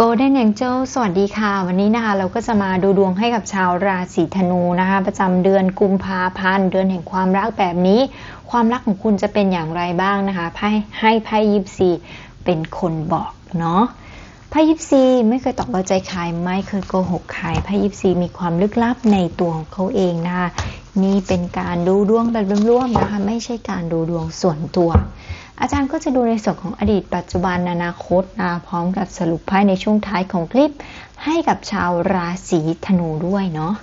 Golden Angel สวัสดีค่ะ วันนี้นะคะเราก็จะมาดูดวงให้กับชาวราศีธนูนะคะ ประจำเดือนกุมภาพันธ์เดือนแห่งความรักแบบนี้ ความรักของคุณจะเป็นอย่างไรบ้างนะคะไพ่ให้ไพ่ยิปซีเป็นคนบอกเนาะไพ่ยิปซีไม่เคยตอกเอาใจใครไม่เคยโกหกใครไพ่ยิปซีมีความลึกลับในตัวของเขาเองนะคะนี่เป็นการดูดวงแบบรวมๆนะคะ ไม่ใช่การดูดวงส่วนตัว อาจารย์ก็จะดูในส่วนของอดีตปัจจุบันอนาคตนะพร้อมกับสรุปไพ่ในช่วงท้ายของคลิป ให้กับชาวราศีธนูด้วยเนาะ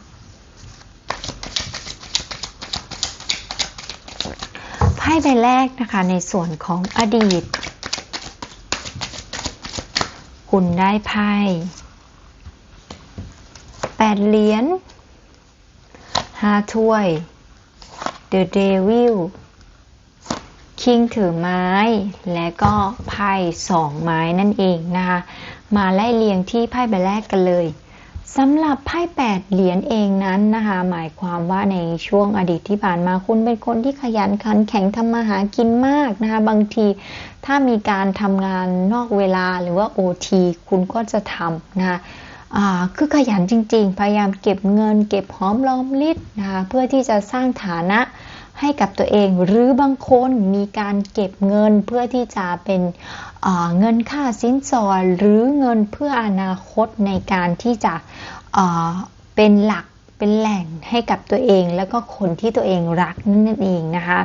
ไพ่ใบแรกนะคะในส่วนของอดีต คุณได้ไพ่แปดเหรียญห้าถ้วย The Devil คิงถือไม้ และก็ไพ่สองไม้นั่นเองนะคะ มาไล่เรียงที่ไพ่ใบแรกกันเลยสำหรับไพ่แปดเหรียญเองนั้นนะคะ หมายความว่าในช่วงอดีตที่ผ่านมาคุณเป็นคนที่ขยันขันแข็งทำมาหากินมากนะคะ บางทีถ้ามีการทำงานนอกเวลาหรือว่า OT คุณก็จะทำนะคะคือขยันจริงๆ พยายามเก็บเงิน เก็บหอมรอมริบนะคะเพื่อที่จะสร้างฐานะ ให้กับตัวเอง หรือบางคนมีการเก็บเงินเพื่อที่จะเป็นเงินค่าสินสอดหรือเงินเพื่ออนาคตในการที่จะเป็นหลักเป็นแหล่งให้กับตัวเอง แล้วก็คนที่ตัวเองรักนั่นเองนะคะ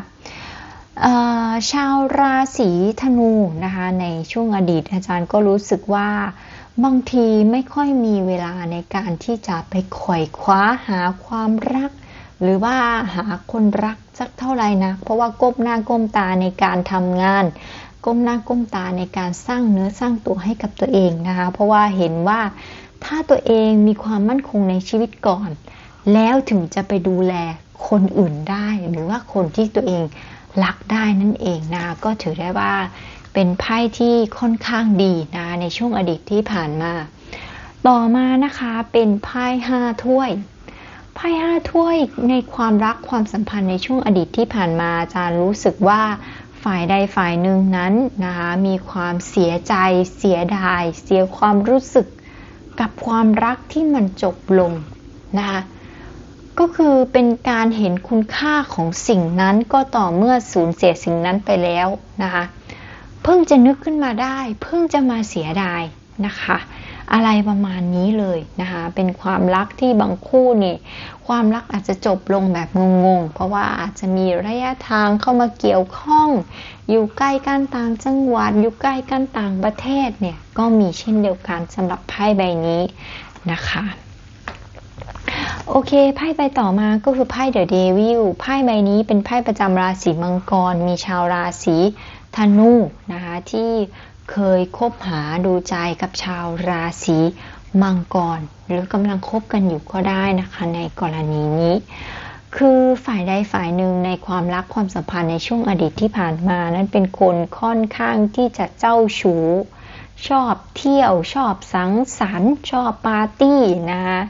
ชาวราศีธนูนะคะในช่วงอดีตอาจารย์ก็รู้สึกว่าบางทีไม่ค่อยมีเวลาในการที่จะไปไขว่คว้าหาความรัก หรือว่าหาคนรักสักเท่าไหร่นะ เพราะว่าก้มหน้าก้มตาในการทำงาน ก้มหน้าก้มตาในการสร้างเนื้อสร้างตัวให้กับตัวเองนะคะ เพราะว่าเห็นว่าถ้าตัวเองมีความมั่นคงในชีวิตก่อน แล้วถึงจะไปดูแลคนอื่นได้ หรือว่าคนที่ตัวเองรักได้นั่นเองนะก็ถือได้ว่าเป็นไพ่ที่ค่อนข้างดีนะในช่วงอดีตที่ผ่านมา ต่อมานะคะเป็นไพ่ห้าถ้วย ไพ่ห้าถ้วยในความรักความสัมพันธ์ในช่วงอดีตที่ผ่านมาอาจารย์รู้สึกว่าฝ่ายใดฝ่ายหนึ่งนั้นนะคะมีความเสียใจ เสียดาย เสียความรู้สึกกับความรักที่มันจบลงนะคะก็คือเป็นการเห็นคุณค่าของสิ่งนั้นก็ต่อเมื่อสูญเสียสิ่งนั้นไปแล้วนะคะเพิ่งจะนึกขึ้นมาได้ เพิ่งจะมาเสียดายนะคะ อะไรประมาณนี้เลยนะคะ เป็นความรักที่บางคู่นี่ความรักอาจจะจบลงแบบงงๆ เพราะว่าอาจจะมีระยะทางเข้ามาเกี่ยวข้อง อยู่ใกล้กันต่างจังหวัด อยู่ใกล้กันต่างประเทศเนี่ยก็มีเช่นเดียวกันสำหรับไพ่ใบนี้นะคะโอเคไพ่ใบต่อมาก็คือไพ่เดอะเดวิลไพ่ใบนี้เป็นไพ่ประจำราศีมังกร มีชาวราศีธนูนะคะที่ เคยคบหาดูใจกับชาวราศีมังกร หรือกำลังคบกันอยู่ก็ได้นะคะในกรณีนี้ คือฝ่ายใดฝ่ายหนึ่งในความรักความสัมพันธ์ในช่วงอดีตที่ผ่านมา นั้นเป็นคนค่อนข้างที่จะเจ้าชู้ ชอบเที่ยวชอบสังสรรค์ ชอบปาร์ตี้นะคะ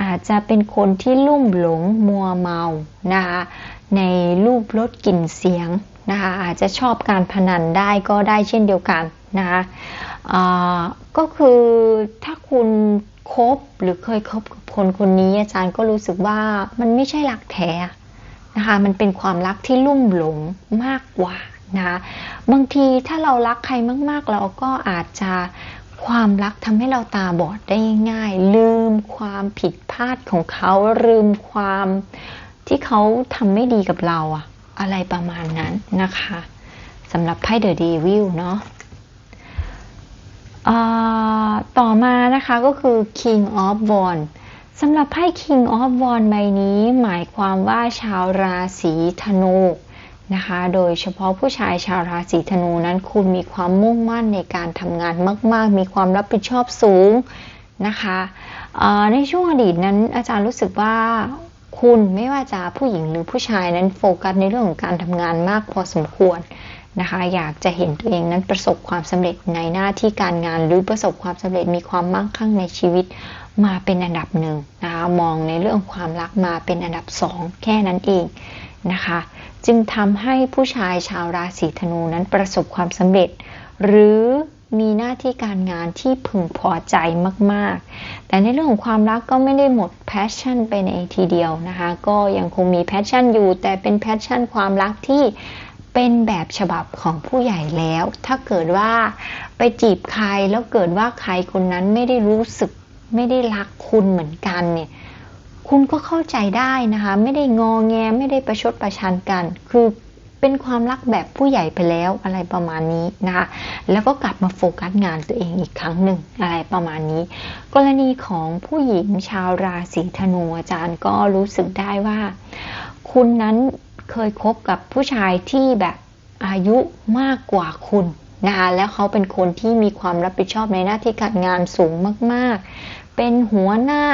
อาจจะเป็นคนที่ลุ่มหลงมัวเมานะคะในรูปรสกลิ่นเสียงนะคะอาจจะชอบการพนันได้ก็ได้เช่นเดียวกัน นะคะก็คือถ้าคุณคบหรือเคยคบกับคนคนนี้อาจารย์ก็รู้สึกว่ามันไม่ใช่รักแท้นะคะมันเป็นความรักที่ลุ่มหลงมากกว่านะบางทีถ้าเรารักใครมาก ๆ เราก็อาจจะความรักทำให้เราตาบอดได้ง่าย ลืมความผิดพลาดของเขาลืมความที่เขาทำไม่ดีกับเราอะอะไรประมาณนั้นนะคะสำหรับไพ่เดอะเดวิลเนาะ ต่อมานะคะก็คือ King of w a n d สำหรับไพ่ King of w a n d ใบนี้หมายความว่าชาวราศีธนูนะคะ โดยเฉพาะผู้ชายชาวราศีธนูนั้นคุณมีความมุ่งมั่นในการทำงานมาก ๆ มีความรับผิดชอบสูงนะคะในช่วงอดีตนั้นอาจารย์รู้สึกว่าคุณไม่ว่าจะผู้หญิงหรือผู้ชายนั้นโฟกัสในเรื่องของการทำงานมากพอสมควร นะคะ อยากจะเห็นตัวเองนั้นประสบความสำเร็จในหน้าที่การงานหรือประสบความสำเร็จมีความมั่งคั่งในชีวิตมาเป็นอันดับหนึ่งนะคะ มองในเรื่องความรักมาเป็นอันดับสองแค่นั้นเองนะคะ จึงทำให้ผู้ชายชาวราศีธนูนั้นประสบความสำเร็จ หรือมีหน้าที่การงานที่พึงพอใจมาก ๆ แต่ในเรื่องของความรักก็ไม่ได้หมดแพชชั่นไปในทีเดียวนะคะ ก็ยังคงมีแพชชั่นอยู่ แต่เป็นแพชชั่นความรักที่ เป็นแบบฉบับของผู้ใหญ่แล้ว ถ้าเกิดว่าไปจีบใครแล้วเกิดว่าใครคนนั้นไม่ได้รู้สึกไม่ได้รักคุณเหมือนกันเนี่ย คุณก็เข้าใจได้นะคะ ไม่ได้งอแงไม่ได้ประชดประชันกัน คือเป็นความรักแบบผู้ใหญ่ไปแล้วอะไรประมาณนี้นะคะ แล้วก็กลับมาโฟกัสงานตัวเองอีกครั้งหนึ่งอะไรประมาณนี้ กรณีของผู้หญิงชาวราศีธนูอาจารย์ก็รู้สึกได้ว่า คุณนั้น เคยคบกับผู้ชายที่แบบอายุมากกว่าคุณนะคะแล้วเขาเป็นคนที่มีความรับผิดชอบในหน้าที่การงานสูงมาก ๆ เป็นหัวหน้า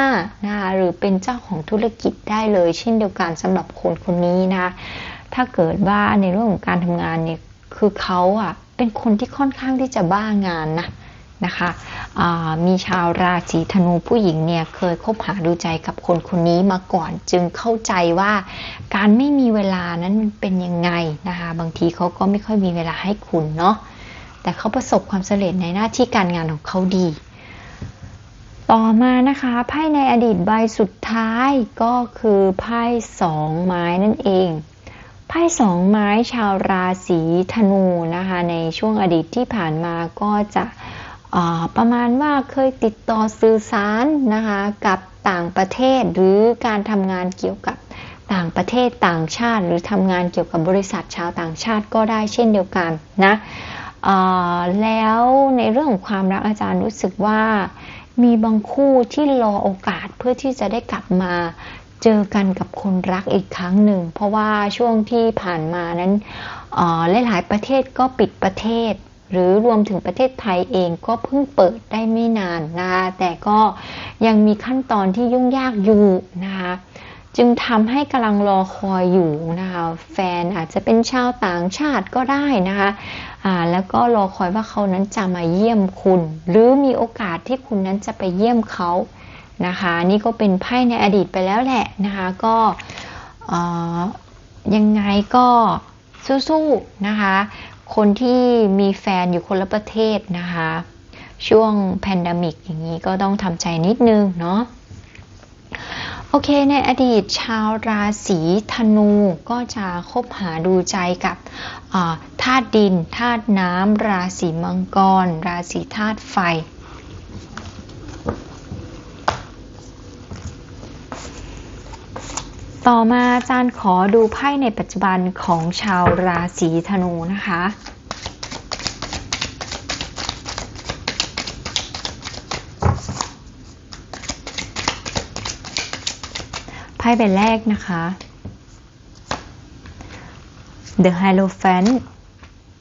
นะคะหรือเป็นเจ้าของธุรกิจได้เลย เช่นเดียวกันสำหรับคนคนนี้นะคะถ้าเกิดว่าในเรื่องของการทำงานเนี่ยคือเขาอะเป็นคนที่ค่อนข้างที่จะบ้างานนะ นะคะมีชาวราศีธนูผู้หญิงเนี่ยเคยคบหาดูใจกับคนคนนี้มาก่อน จึงเข้าใจว่าการไม่มีเวลานั้นมันเป็นยังไงนะคะบางทีเขาก็ไม่ค่อยมีเวลาให้คุณเนาะแต่เขาประสบความสำเร็จในหน้าที่การงานของเขาดี ต่อมานะคะไพ่ในอดีตใบสุดท้ายก็คือไพ่สองไม้นั่นเองไพ่สองไม้ชาวราศีธนูนะคะในช่วงอดีตที่ผ่านมาก็จะ ประมาณว่าเคยติดต่อสื่อสารนะคะกับต่างประเทศ หรือการทำงานเกี่ยวกับต่างประเทศต่างชาติ หรือทำงานเกี่ยวกับบริษัทชาวต่างชาติก็ได้เช่นเดียวกันนะแล้วในเรื่องของความรักอาจารย์รู้สึกว่ามีบางคู่ที่รอโอกาสเพื่อที่จะได้กลับมาเจอกันกับคนรักอีกครั้งหนึ่ง เพราะว่าช่วงที่ผ่านมานั้นหลาย ๆ ประเทศก็ปิดประเทศ หรือรวมถึงประเทศไทยเองก็เพิ่งเปิดได้ไม่นานนะคะแต่ก็ยังมีขั้นตอนที่ยุ่งยากอยู่นะคะจึงทำให้กำลังรอคอยอยู่นะคะแฟนอาจจะเป็นชาวต่างชาติก็ได้นะคะะแล้วก็รอคอยว่าเขานั้นจะมาเยี่ยมคุณ หรือมีโอกาสที่คุณนั้นจะไปเยี่ยมเขานะคะนี่ก็เป็นไพ่ในอดีตไปแล้วแหละนะคะก็ยังไงก็สู้ๆนะคะ คนที่มีแฟนอยู่คนละประเทศนะคะ ช่วงแพนดามิกอย่างนี้ก็ต้องทำใจนิดนึงเนาะโอเค ในอดีตชาวราศีธนูก็จะคบหาดูใจกับธาตุดินธาตุน้ำราศีมังกร ราศีธาตุไฟ ต่อมาอาจารย์ขอดูไพ่ในปัจจุบันของชาวราศีธนูนะคะไพ่ใบแรกนะคะ The Hierophant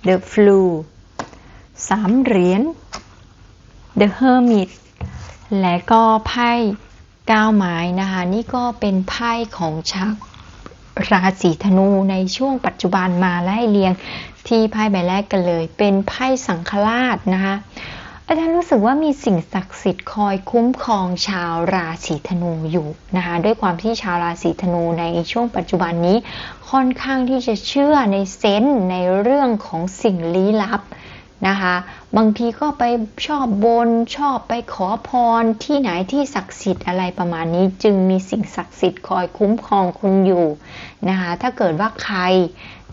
The Flu สามเหรียญ The Hermit และก็ไพ่ ก้าไม้นะคะ นี่ก็เป็นไพ่ของชาวราศีธนูในช่วงปัจจุบันมาไล่เรียงที่ไพ่ใบแรกกันเลย เป็นไพ่สังฆราชนะคะอาจารย์รู้สึกว่ามีสิ่งศักดิ์สิทธิ์คอยคุ้มครองชาวราศีธนูอยู่นะคะด้วยความที่ชาวราศีธนูในช่วงปัจจุบันนี้ค่อนข้างที่จะเชื่อในเซนส์ในเรื่องของสิ่งลี้ลับ นะคะ บางทีก็ไปชอบบนชอบไปขอพรที่ไหนที่ศักดิ์สิทธิ์อะไรประมาณนี้ จึงมีสิ่งศักดิ์สิทธิ์คอยคุ้มครองคุณอยู่นะคะถ้าเกิดว่าใคร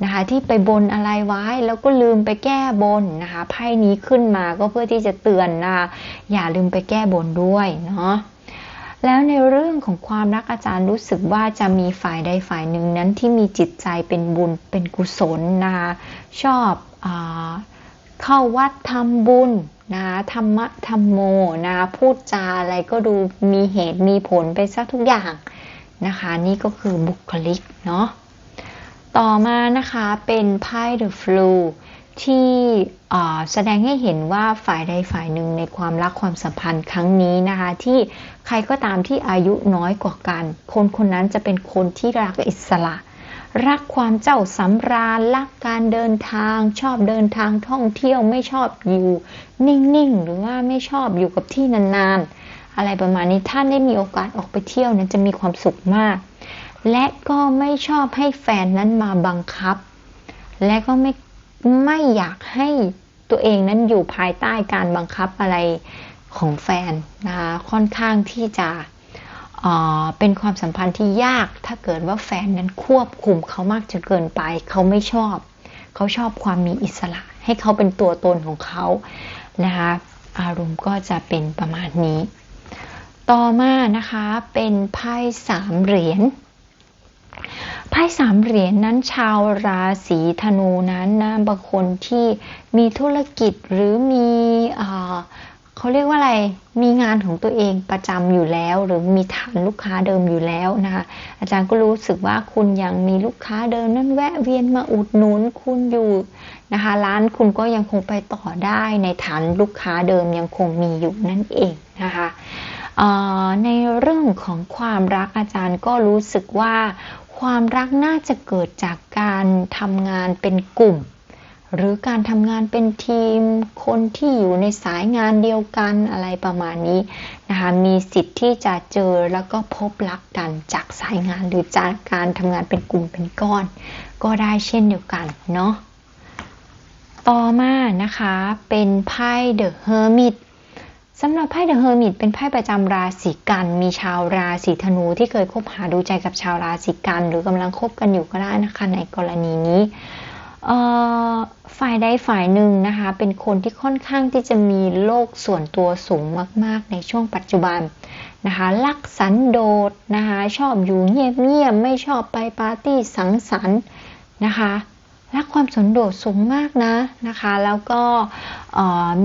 นะคะที่ไปบนอะไรไว้แล้วก็ลืมไปแก้บนนะคะไพ่นี้ขึ้นมาก็เพื่อที่จะเตือนนะอย่าลืมไปแก้บนด้วยเนาะแล้วในเรื่องของความรักอาจารย์รู้สึกว่าจะมีฝ่ายใดฝ่ายหนึ่งนั้นที่มีจิตใจเป็นบุญเป็นกุศลนะคะชอบอ เข้าวัดทำบุญนะธรรมะธรรมโมนะพูดจาอะไรก็ดูมีเหตุมีผลไปซะทุกอย่างนะคะ นี่ก็คือบุคลิกเนาะต่อมานะคะเป็นไพ่ The Flu ที่แสดงให้เห็นว่าฝ่ายใดฝ่ายหนึ่งในความรักความสัมพันธ์ครั้งนี้นะคะ ที่ใครก็ตามที่อายุน้อยกว่ากัน คนคนนั้นจะเป็นคนที่รักอิสระ รักความเจ้าสำราญรักการเดินทาง ชอบเดินทางท่องเที่ยวไม่ชอบอยู่ นิ่งๆ หรือว่าไม่ชอบอยู่กับที่นานๆ อะไรประมาณนี้ท่านได้มีโอกาสออกไปเที่ยวนั้นจะมีความสุขมาก และก็ไม่ชอบให้แฟนนั้นมาบังคับ และก็ไม่ไม่อยากให้ตัวเองนั้นอยู่ภายใต้การบังคับอะไรของแฟนนะคะค่อนข้างที่จะ เป็นความสัมพันธ์ที่ยากถ้าเกิดว่าแฟนนั้นควบคุมเขามากจนเกินไป เขาไม่ชอบ เขาชอบความมีอิสระ ให้เขาเป็นตัวตนของเขานะคะอารมณ์ก็จะเป็นประมาณนี้ ต่อมานะคะเป็นไพ่สามเหรียญไพ่สามเหรียญนั้นชาวราศีธนูนั้นนะบางคนที่มีธุรกิจหรือมีอ่อ เขาเรียกว่าอะไร มีงานของตัวเองประจำอยู่แล้ว หรือมีฐานลูกค้าเดิมอยู่แล้วนะคะ อาจารย์ก็รู้สึกว่าคุณยังมีลูกค้าเดิมนั่นแวะเวียนมาอุดหนุนคุณอยู่นะคะ ร้านคุณก็ยังคงไปต่อได้ในฐานลูกค้าเดิมยังคงมีอยู่นั่นเองนะคะในเรื่องของความรักอาจารย์ก็รู้สึกว่า ความรักน่าจะเกิดจากการทำงานเป็นกลุ่ม หรือการทำงานเป็นทีม คนที่อยู่ในสายงานเดียวกันอะไรประมาณนี้นะคะมีสิทธิ์ที่จะเจอแล้วก็พบรักกันจากสายงานหรือจากการทำงานเป็นกลุ่มเป็นก้อน ก็ได้เช่นเดียวกันเนาะต่อมานะคะเป็นไพ่เดอะเฮอร์มิตสำหรับไพ่เดอะเฮอร์มิตเป็นไพ่ประจำราศีกัน มีชาวราศีธนูที่เคยคบหาดูใจกับชาวราศีกัน หรือกำลังคบกันอยู่ก็ได้นะคะในกรณีนี้ ฝ่ายใดฝ่ายหนึ่งนะคะ เป็นคนที่ค่อนข้างที่จะมีโลกส่วนตัวสูงมาก ๆ ในช่วงปัจจุบันนะคะรักสันโดษนะคะชอบอยู่เงียบๆไม่ชอบไปปาร์ตี้สังสรรค์นะคะรักความสันโดษสูงมากนะนะคะ แล้วก็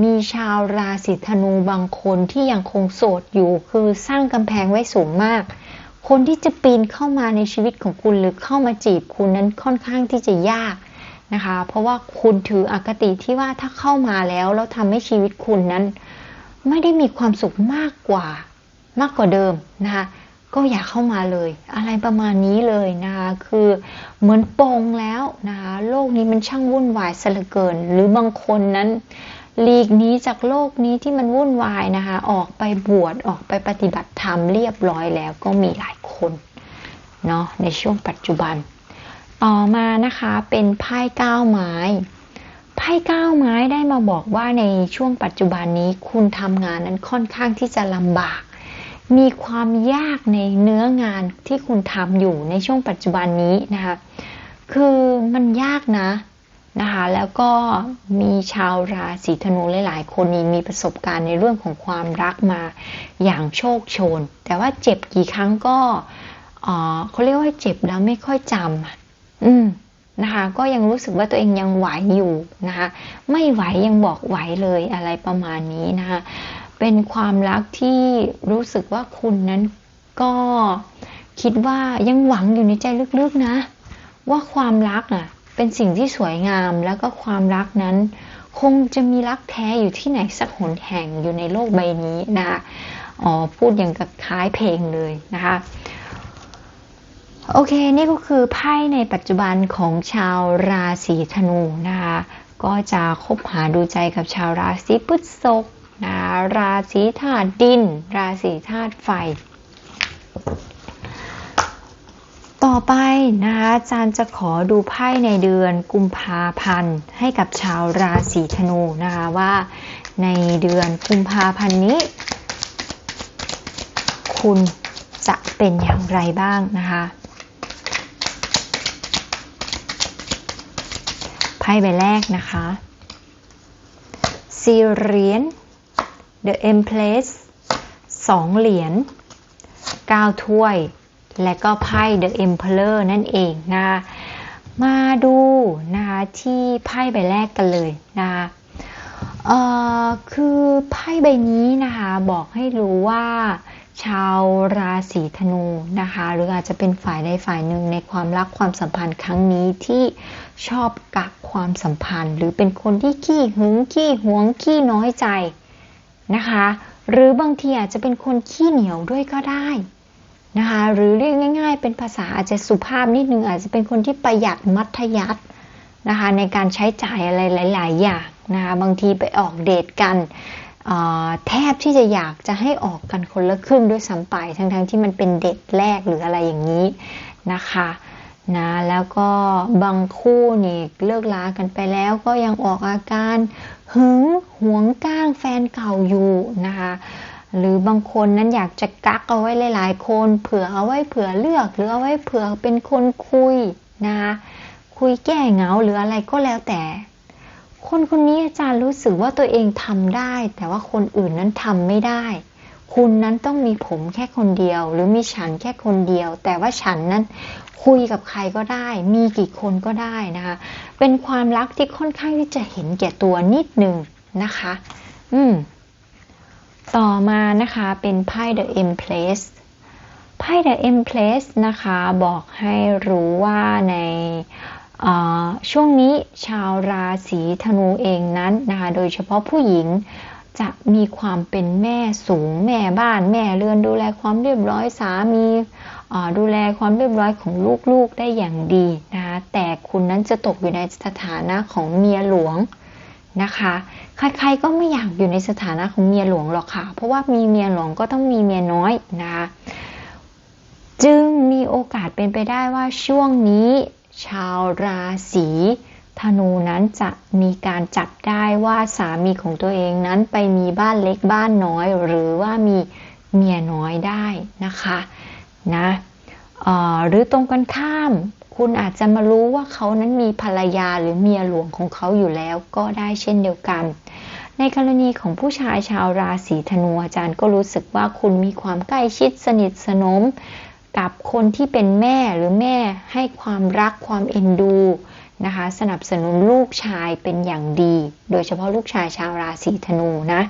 มีชาวราศีธนูบางคนที่ยังคงโสดอยู่คือสร้างกำแพงไว้สูงมาก คนที่จะปีนเข้ามาในชีวิตของคุณหรือเข้ามาจีบคุณนั้นค่อนข้างที่จะยาก นะคะ เพราะว่าคุณถืออคติที่ว่าถ้าเข้ามาแล้วแล้วทำให้ชีวิตคุณนั้น ไม่ได้มีความสุขมากกว่ามากกว่าเดิมนะคะก็อย่าเข้ามาเลย อะไรประมาณนี้เลยนะคะคือเหมือนปองแล้วนะคะโลกนี้มันช่างวุ่นวายซะเลเกิน หรือบางคนนั้นหลีกหนี้จากโลกนี้ที่มันวุ่นวายนะคะ ออกไปบวชออกไปปฏิบัติธรรมเรียบร้อยแล้วก็มีหลายคนเนาะในช่วงปัจจุบัน ต่อมานะคะเป็นไพ่เก้าไม้ ไพ่เก้าไม้ได้มาบอกว่าในช่วงปัจจุบันนี้คุณทำงานนั้นค่อนข้างที่จะลำบาก มีความยากในเนื้องานที่คุณทำอยู่ในช่วงปัจจุบันนี้นะคะคือมันยากนะนะคะแล้วก็มีชาวราศีธนูหลายๆ คนนี้มีประสบการณ์ในเรื่องของความรักมาอย่างโชคโชน แต่ว่าเจ็บกี่ครั้งก็เอ่อเขาเรียกว่าเจ็บแล้วไม่ค่อยจำ อืมนะคะก็ยังรู้สึกว่าตัวเองยังไหวอยู่นะคะไม่ไหวยังบอกไหวเลยอะไรประมาณนี้นะคะเป็นความรักที่รู้สึกว่าคุณนั้นก็คิดว่ายังหวังอยู่ในใจลึกๆนะ ว่าความรักอะเป็นสิ่งที่สวยงามแล้วก็ความรักนั้น คงจะมีรักแท้อยู่ที่ไหนสักหนแห่งอยู่ในโลกใบนี้นะคะอ๋อพูดอย่างกับคล้ายเพลงเลยนะคะ โอเค นี่ก็คือไพ่ในปัจจุบันของชาวราศีธนูนะคะ ก็จะคบหาดูใจกับชาวราศีพฤษภนะราศีธาตุดิน ราศีธาตุไฟ ต่อไปนะคะอาจารย์จะขอดูไพ่ในเดือนกุมภาพันธ์ให้กับชาวราศีธนูนะคะว่าในเดือนกุมภาพันธ์นี้ คุณจะเป็นอย่างไรบ้างนะคะ ไพ่ใบแรกนะคะสี่เหรียญ The Empress สองเหรียญเก้าถ้วย และก็ไพ่ The Emperor นั่นเองนะมาดูนะคะที่ไพ่ใบแรกกันเลยนะคะเอ่อคือไพ่ใบนี้นะคะบอกให้รู้ว่า ชาวราศีธนูนะคะ หรืออาจจะเป็นฝ่ายใดฝ่ายหนึ่งในความรักความสัมพันธ์ครั้งนี้ที่ชอบกักความสัมพันธ์ หรือเป็นคนที่ขี้หึงขี้หวงขี้น้อยใจนะคะ หรือบางทีอาจจะเป็นคนขี้เหนียวด้วยก็ได้นะคะ หรือเรียกง่าย ๆ เป็นภาษาอาจจะสุภาพนิดนึงอาจจะเป็นคนที่ประหยัดมัธยัสถ์นะคะในการใช้จ่ายอะไรหลาย ๆ อย่างนะคะบางทีไปออกเดทกัน แทบที่จะอยากจะให้ออกกันคนละครึ่งด้วยซ้ำไปทั้งๆทที่มันเป็นเดทแรกหรืออะไรอย่างนี้นะคะนะแล้วก็บางคู่นี่เลิกลากันไปแล้วก็ยังออกอาการหึงหวงก้างแฟนเก่าอยู่นะคะหรือบางคนนั้นอยากจะกักเอาไว้หลาย ๆ คนเผื่อเอาไว้เผื่อเลือก หรือเอาไว้เผื่อเป็นคนคุยนะคะคุยแก้เหงาหรืออะไรก็แล้วแต่ คนคนนี้อาจารย์รู้สึกว่าตัวเองทำได้ แต่ว่าคนอื่นนั้นทำไม่ได้ คุณนั้นต้องมีผมแค่คนเดียว หรือมีฉันแค่คนเดียว แต่ว่าฉันนั้นคุยกับใครก็ได้ มีกี่คนก็ได้นะคะ เป็นความรักที่ค่อนข้างที่จะเห็นแก่ตัวนิดหนึ่งนะคะ อืม ต่อมานะคะเป็นไพ่ The Empress ไพ่ The Empress นะคะ บอกให้รู้ว่าใน ช่วงนี้ชาวราศีธนูเองนั้นนะคะโดยเฉพาะผู้หญิงจะมีความเป็นแม่สูงแม่บ้านแม่เรือนดูแลความเรียบร้อยสามีดูแลความเรียบร้อยของลูกๆได้อย่างดีนะคะแต่คุณนั้นจะตกอยู่ในสถานะของเมียหลวงนะคะใครๆก็ไม่อยากอยู่ในสถานะของเมียหลวงหรอกค่ะ เพราะว่ามีเมียหลวงก็ต้องมีเมียน้อยนะคะจึงมีโอกาสเป็นไปได้ว่าช่วงนี้ ชาวราศีธนูนั้นจะมีการจับได้ว่าสามีของตัวเองนั้นไปมีบ้านเล็กบ้านน้อย หรือว่ามีเมียน้อยได้นะคะนะหรือตรงกันข้ามคุณอาจจะมารู้ว่าเขานั้นมีภรรยาหรือเมียหลวงของเขาอยู่แล้วก็ได้เช่นเดียวกัน ในกรณีของผู้ชายชาวราศีธนูอาจารย์ก็รู้สึกว่าคุณมีความใกล้ชิดสนิทสนม กับคนที่เป็นแม่หรือแม่ให้ความรักความเอ็นดูนะคะสนับสนุนลูกชายเป็นอย่างดี โดยเฉพาะลูกชายชาวราศีธนูนะ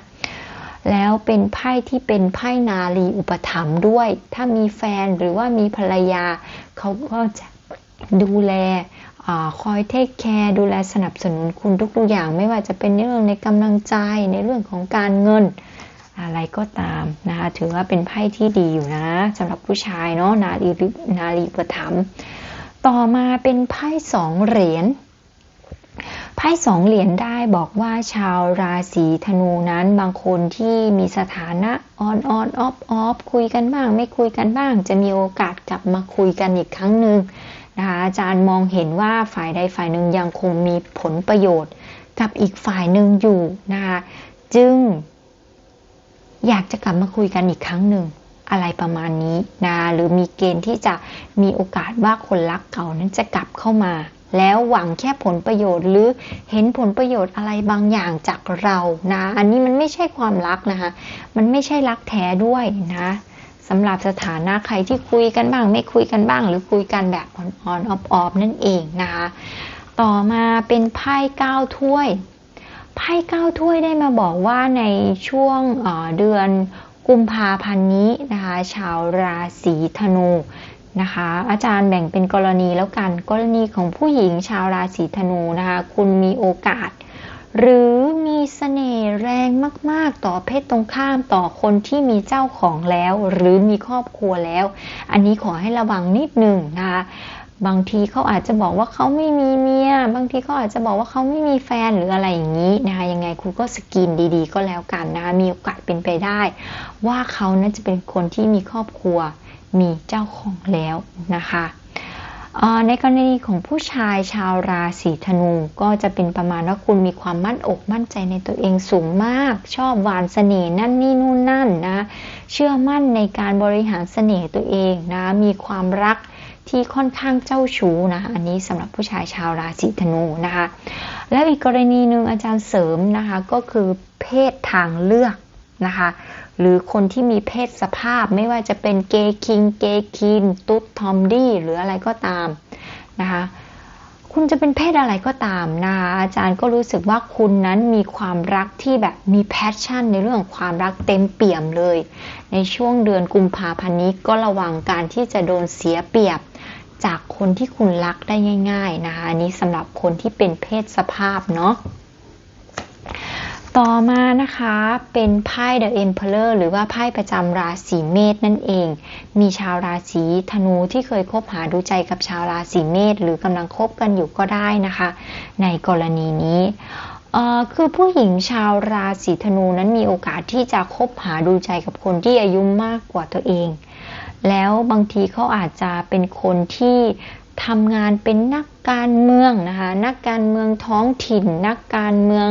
แล้วเป็นไพ่ที่เป็นไพ่นาลีอุปถัมภ์ด้วย ถ้ามีแฟนหรือว่ามีภรรยาเขาก็จะดูแลอคอยเทคแคร์ดูแลสนับสนุนคุณทุกๆอย่าง ไม่ว่าจะเป็นเรื่องในกำลังใจในเรื่องของการเงิน อะไรก็ตามนะคะถือว่าเป็นไพ่ที่ดีอยู่นะสำหรับผู้ชายเนาะนาลีนาลีอุปถัมต่อมาเป็นไพ่สองเหรียญไพ่สองเหรียญได้บอกว่าชาวราศีธนูนั้นบางคนที่มีสถานะออนออนออฟออฟคุยกันบ้าง ไม่คุยกันบ้าง จะมีโอกาสกลับมาคุยกันอีกครั้งหนึ่งนะคะอาจารย์มองเห็นว่าฝ่ายใดฝ่ายหนึ่งยังคงมีผลประโยชน์ กับอีกฝ่ายหนึ่งอยู่นะคะจึง อยากจะกลับมาคุยกันอีกครั้งหนึ่งอะไรประมาณนี้นะหรือมีเกณฑ์ที่จะมีโอกาสว่าคนรักเก่านั้นจะกลับเข้ามา แล้วหวังแค่ผลประโยชน์ หรือเห็นผลประโยชน์อะไรบางอย่างจากเรานะ อันนี้มันไม่ใช่ความรักนะคะ มันไม่ใช่รักแท้ด้วยนะสำหรับสถานะใครที่คุยกันบ้าง ไม่คุยกันบ้าง หรือคุยกันแบบอ่อนๆออฟๆนั่นเองนะคะต่อมาเป็นไพ่เก้าถ้วย ไพ่เก้าถ้วยได้มาบอกว่าในช่วงเดือนกุมภาพันธ์นี้นะคะ ชาวราศีธนูนะคะ อาจารย์แบ่งเป็นกรณีแล้วกันกรณีของผู้หญิงชาวราศีธนูนะคะ คุณมีโอกาส หรือมีสเสน่ห์แรงมาก ๆ ต่อเพศตรงข้ามต่อคนที่มีเจ้าของแล้ว หรือมีครอบครัวแล้ว อันนี้ขอให้ระวังนิดหนึ่งนะคะ บางทีเขาอาจจะบอกว่าเขาไม่มีเมีย บางทีเขาอาจจะบอกว่าเขาไม่มีแฟนหรืออะไรอย่างนี้นะคะยังไงคุณก็สกินดีๆ ก็แล้วกันนะคะมีโอกาสเป็นไปได้ ว่าเขานั้นจะเป็นคนที่มีครอบครัวมีเจ้าของแล้วนะคะในกรณีของผู้ชายชาวราศีธนู ก็จะเป็นประมาณว่าคุณมีความมั่นอกมั่นใจในตัวเองสูงมาก ชอบหวานเสน่ห์นั่นนี่นู่นนั่นนะเชื่อมั่นในการบริหารเสน่ห์ตัวเองนะมีความรัก ที่ค่อนข้างเจ้าชู้นะคะอันนี้สำหรับผู้ชายชาวราศีธนูนะคะ แล้วอีกกรณีหนึ่งอาจารย์เสริมนะคะก็คือเพศทางเลือกนะคะหรือคนที่มีเพศสภาพไม่ว่าจะเป็นเกย์คิง เกย์คิน ตุ๊ดทอมดี้หรืออะไรก็ตามนะคะคุณจะเป็นเพศอะไรก็ตามนะคะอาจารย์ก็รู้สึกว่าคุณนั้นมีความรักที่แบบมีแพชชั่นในเรื่องของความรักเต็มเปี่ยมเลย ในช่วงเดือนกุมภาพันธ์นี้ก็ระวังการที่จะโดนเสียเปรียบ จากคนที่คุณรักได้ง่าย ๆ นะคะอันนี้สำหรับคนที่เป็นเพศสภาพเนาะต่อมานะคะเป็นไพ่ The Emperor หรือว่าไพ่ประจำราศีเมษนั่นเอง มีชาวราศีธนูที่เคยคบหาดูใจกับชาวราศีเมษหรือกำลังคบกันอยู่ก็ได้นะคะ ในกรณีนี้คือผู้หญิงชาวราศีธนูนั้นมีโอกาสที่จะคบหาดูใจกับคนที่อายุมากกว่าตัวเอง แล้วบางทีเขาอาจจะเป็นคนที่ทำงานเป็นนักการเมืองนะคะ นักการเมืองท้องถิ่น นักการเมือง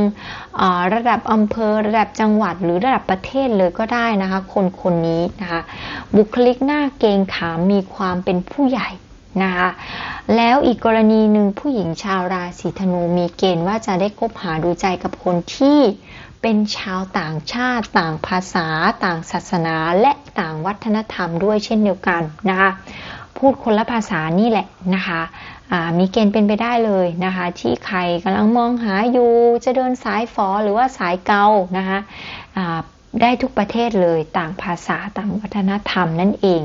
อระดับอำเภอ ระดับจังหวัด หรือระดับประเทศเลยก็ได้นะคะ คนคนนี้นะคะ บุคลิกหน้าเกงขามมีความเป็นผู้ใหญ่นะคะแล้วอีกกรณีหนึ่งผู้หญิงชาวราศีธนูมีเกณฑ์ว่าจะได้คบหาดูใจกับคนที่ เป็นชาวต่างชาติ ต่างภาษา ต่างศาสนา และต่างวัฒนธรรมด้วยเช่นเดียวกันนะคะ พูดคนละภาษานี่แหละนะคะมีเกณฑ์เป็นไปได้เลยนะคะ ที่ใครกำลังมองหาอยู่จะเดินสายฟอหรือว่าสายเกานะคะได้ทุกประเทศเลยต่างภาษาต่างวัฒนธรรมนั่นเอง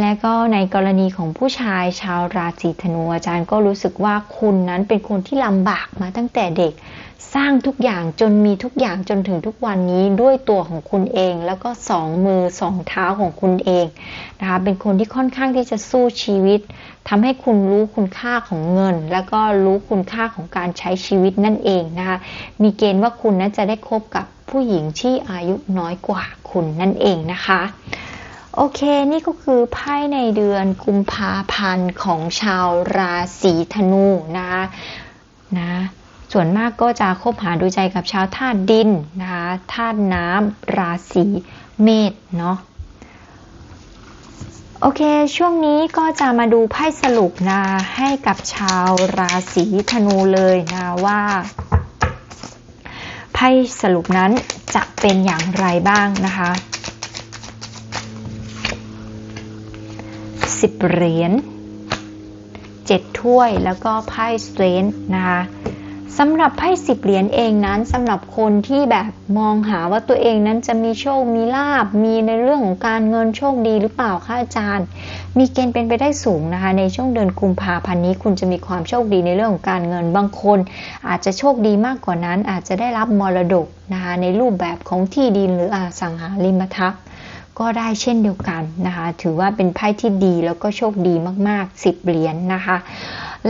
และก็ในกรณีของผู้ชายชาวราศีธนูอาจารย์ก็รู้สึกว่าคุณนั้นเป็นคนที่ลำบากมาตั้งแต่เด็ก สร้างทุกอย่างจนมีทุกอย่างจนถึงทุกวันนี้ด้วยตัวของคุณเอง แล้วก็สองมือสองเท้าของคุณเองนะคะเป็นคนที่ค่อนข้างที่จะสู้ชีวิตทำให้คุณรู้คุณค่าของเงิน แล้วก็รู้คุณค่าของการใช้ชีวิตนั่นเองนะคะมีเกณฑ์ว่าคุณนั้นจะได้คบกับผู้หญิงที่อายุน้อยกว่าคุณนั่นเองนะคะโอเค นี่ก็คือไพ่ในเดือนกุมภาพันธ์ของชาวราศีธนูนะคะนะ ส่วนมากก็จะคบหาดูใจกับชาวธาตุดินนะคะธาตุน้ำราศีเมษเนาะโอเค ช่วงนี้ก็จะมาดูไพ่สรุปนะให้กับชาวราศีธนูเลยนะว่าไพ่สรุปนั้นจะเป็นอย่างไรบ้างนะคะสิบเหรียญเจ็ดถ้วยแล้วก็ไพ่สเตรนนะคะ สำหรับไพ่สิบเหรียญเองนั้นสำหรับคนที่แบบมองหาว่าตัวเองนั้นจะมีโชค มีลาบ มีในเรื่องของการเงินโชคดีหรือเปล่าคะอาจารย์ มีเกณฑ์เป็นไปได้สูงนะคะ ในช่วงเดือนกุมภาพันธ์นี้คุณจะมีความโชคดีในเรื่องของการเงินบางคน อาจจะโชคดีมากกว่านั้น อาจจะได้รับมรดกนะคะในรูปแบบของที่ดินหรืออสังหาริมทรัพย์ก็ได้เช่นเดียวกันนะคะ ถือว่าเป็นไพ่ที่ดีแล้วก็โชคดีมากๆ 10 เหรียญนนะคะ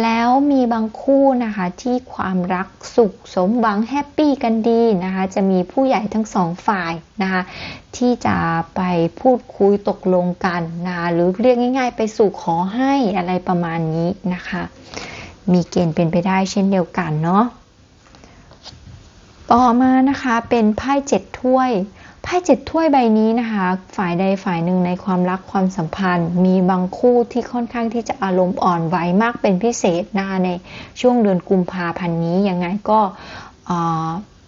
แล้วมีบางคู่นะคะที่ความรักสุขสมหวังแฮปปี้กันดีนะคะจะมีผู้ใหญ่ทั้งสองฝ่ายนะคะที่จะไปพูดคุยตกลงกันนะคะหรือเรียกง่าย ๆ ไปสู่ขอให้อะไรประมาณนี้นะคะ มีเกณฑ์เป็นไปได้เช่นเดียวกันเนาะต่อมานะคะเป็นไพ่เจ็ดถ้วย ไพ่เจ็ดถ้วยใบนี้นะคะ ฝ่ายใดฝ่ายหนึ่งในความรักความสัมพันธ์ มีบางคู่ที่ค่อนข้างที่จะอารมณ์อ่อนไหวมากเป็นพิเศษนะคะในช่วงเดือนกุมภาพันธ์นี้ยังไงก็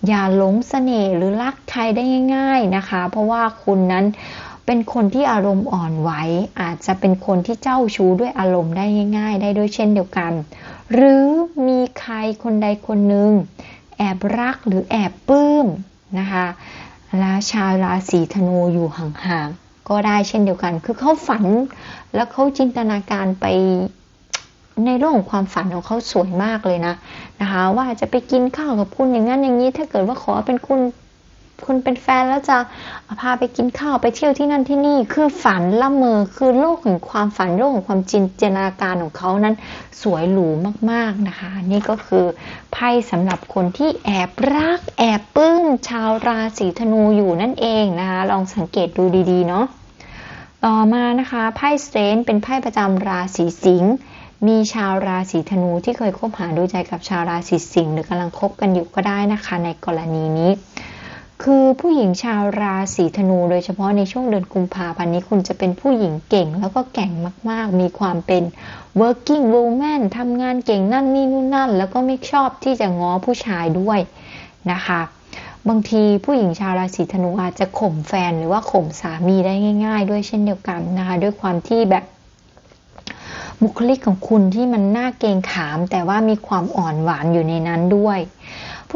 อย่าหลงเสน่ห์หรือรักใครได้ง่าย ๆนะคะ เพราะว่าคุณนั้นเป็นคนที่อารมณ์อ่อนไหวอาจจะเป็นคนที่เจ้าชู้ด้วยอารมณ์ได้ง่าย ๆ ได้ด้วยเช่นเดียวกัน หรือมีใครคนใดคนหนึ่งแอบรักหรือแอบปลื้มนะคะ และชาราศีธนูอยู่ห่างๆก็ได้เช่นเดียวกัน คือเขาฝันแล้วเขาจินตนาการไปในเรื่องของความฝันของเขาสวยมากเลยนะนะคะ ว่าจะไปกินข้าวกับคุณอย่างนั้นอย่างนี้ ถ้าเกิดว่าขอเป็นคุณ คุณเป็นแฟนแล้วจะพาไปกินข้าวไปเที่ยวที่นั่นที่นี่คือฝันละเมอคือโลกแห่งความฝันโลกแห่งความจินตนาการของเขานั้นสวยหรูมากๆนะคะ นี่ก็คือไพ่สำหรับคนที่แอบรักแอบปลื้มชาวราศีธนูอยู่นั่นเองนะคะ ลองสังเกตดูดีๆเนาะต่อมานะคะไพ่สเตนเป็นไพ่ประจำราศีสิงห์มีชาวราศีธนูที่เคยคบหาดูใจกับชาวราศีสิงห์หรือกำลังคบกันอยู่ก็ได้นะคะ ในกรณีนี้ คือผู้หญิงชาวราศีธนูโดยเฉพาะในช่วงเดือนกุมภาพันธ์นี้คุณจะเป็นผู้หญิงเก่งแล้วก็แก่งมาก ๆ มีความเป็น working woman ทำงานเก่งนั่นนี่นู่นนั่น แล้วก็ไม่ชอบที่จะง้อผู้ชายด้วยนะคะ บางทีผู้หญิงชาวราศีธนูอาจจะข่มแฟนหรือว่าข่มสามีได้ง่าย ๆ ด้วยเช่นเดียวกันนะคะ ด้วยความที่แบบบุคลิกของคุณที่มันน่าเกรงขาม แต่ว่ามีความอ่อนหวานอยู่ในนั้นด้วย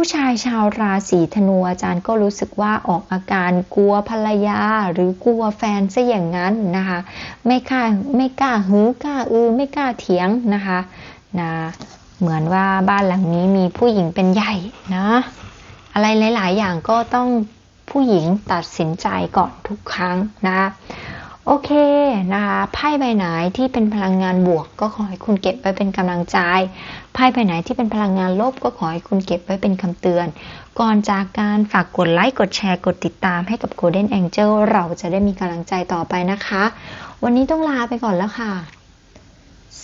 ผู้ชายชาวราศีธนูอาจารย์ก็รู้สึกว่าออกอาการกลัวภรรยา หรือกลัวแฟนซะอย่างนั้นนะคะ ไม่กล้าไม่กล้าหือกล้าอือไม่กล้าเถียงนะคะนะเหมือนว่าบ้านหลังนี้มีผู้หญิงเป็นใหญ่นะอะไรหลาย ๆ อย่างก็ต้องผู้หญิงตัดสินใจก่อนทุกครั้งนะโอเคนะคะไพ่ใบไหนที่เป็นพลังงานบวกก็ขอให้คุณเก็บไว้เป็นกำลังใจ ไพ่ใบไหนที่เป็นพลังงานลบก็ขอให้คุณเก็บไว้เป็นคำเตือน ก่อนจากการฝากกดไลค์ กดแชร์ กดติดตามให้กับ Golden Angel เราจะได้มีกำลังใจต่อไปนะคะ วันนี้ต้องลาไปก่อนแล้วค่ะ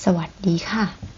สสวัสดีค่ะ